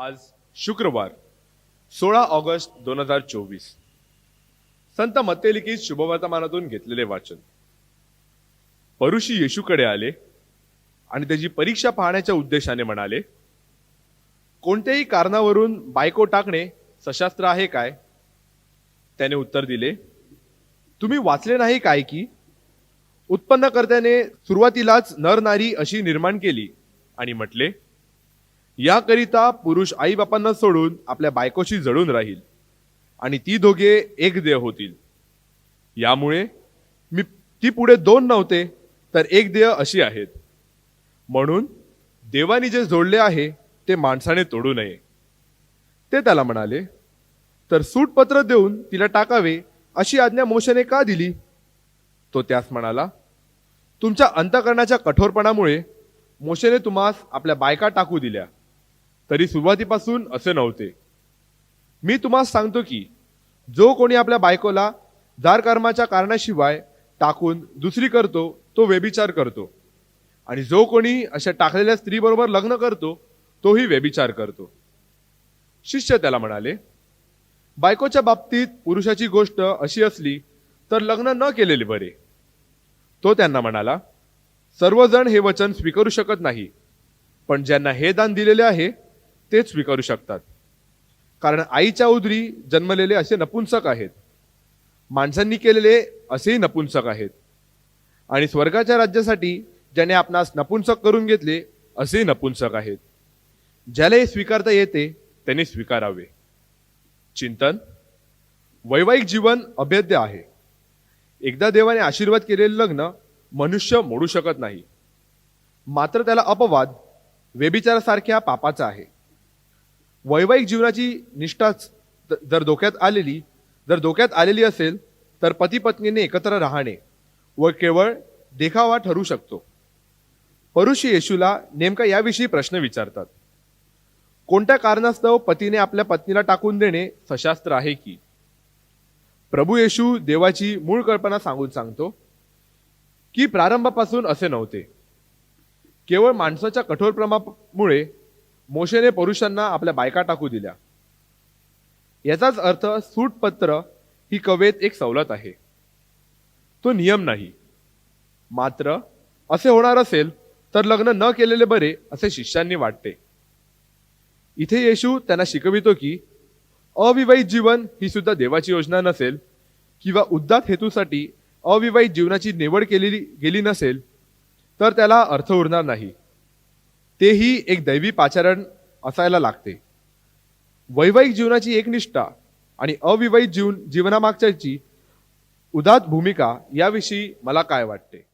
आज शुक्रवार सोळा ऑगस्ट दोन हजार चोवीस. संत मत्तेलिकीत शुभवर्तमानातून घेतलेले वाचन. परुषी येशूकडे आले आणि त्याची परीक्षा पाहण्याच्या उद्देशाने म्हणाले कोणत्याही कारणावरून बायको टाकणे सशास्त्र आहे काय? त्याने उत्तर दिले तुम्ही वाचले नाही काय की? उत्पन्नकर्त्याने सुरुवातीलाच नर नारी अशी निर्माण केली आणि म्हटले याकरिता पुरुष आई बापांना सोडून आपल्या बायकोशी जळून राहील आणि ती दोघे एक देह होतील. यामुळे मी ती पुढे दोन नव्हते तर एक देह अशी आहेत. म्हणून देवाने जे जोडले आहे ते माणसाने तोडू नये. ते त्याला म्हणाले तर सूटपत्र देऊन तिला टाकावे अशी आज्ञा मोशेने का दिली? तो त्यास म्हणाला तुमच्या अंतकरणाच्या कठोरपणामुळे मोशेने तुम्हास आपल्या बायका टाकू दिल्या. तरी सुरुवातीपासून असे नव्हते. मी तुम्हाला सांगतो की जो कोणी आपल्या बायकोला जारकर्माच्या कारणाशिवाय टाकून दुसरी करतो तो व्यभिचार करतो. आणि जो कोणी अशा टाकलेल्या स्त्रीबरोबर लग्न करतो तोही व्यभिचार करतो. शिष्य त्याला म्हणाले बायकोच्या बाबतीत पुरुषाची गोष्ट अशी असली तर लग्न न केलेले बरे. तो त्यांना म्हणाला सर्वजण हे वचन स्वीकारू शकत नाही पण ज्यांना हे दान दिलेले आहे तेच स्वीकारू शकतात. कारण आईच्या उदरी जन्मलेले असे नपुंसक आहेत. माणसांनी केलेले असेही नपुंसक आहेत. आणि स्वर्गाच्या राज्यासाठी ज्याने आपणास नपुंसक करून घेतले असेही नपुंसक आहेत. ज्याला हे स्वीकारता येते त्याने स्वीकारावे. चिंतन. वैवाहिक जीवन अभेद्य आहे. एकदा देवाने आशीर्वाद केलेले लग्न मनुष्य मोडू शकत नाही. मात्र त्याला अपवाद व्यभिचारासारख्या पापाचा आहे. वैवाहिक जीवनाची निष्ठाच जर धोक्यात आलेली जर धोक्यात आलेली असेल तर पती पत्नीने एकत्र राहणे व केवळ देखावा ठरू शकतो. परुषी येशूला नेमका याविषयी प्रश्न विचारतात. कोणत्या कारणास्तव पतीने आपल्या पत्नीला टाकून देणे सशास्त्र आहे की? प्रभू येशू देवाची मूळ कल्पना सांगून सांगतो की प्रारंभापासून असे नव्हते. केवळ माणसाच्या कठोर प्रमामुळे मोशेने पुरुषांना आपल्या बायका टाकू दिल्या. याचाच अर्थ सूटपत्र ही कवेत एक सवलत आहे. तो नियम नाही. मात्र असे होणार असेल तर लग्न न केलेले बरे असे शिष्यांनी वाटते. इथे येशू त्यांना शिकवितो की अविवाहित जीवन ही सुद्धा देवाची योजना नसेल किंवा उद्दात हेतूसाठी अविवाहित जीवनाची निवड केलेली गेली नसेल तर त्याला अर्थ उरणार नाही. तेही एक दैवी पाचारण असायला लागते. वैवाहिक जीवनाची एकनिष्ठा आणि अविवाहित जीवन जीवनामागच्याची उदात भूमिका याविषयी मला काय वाटते?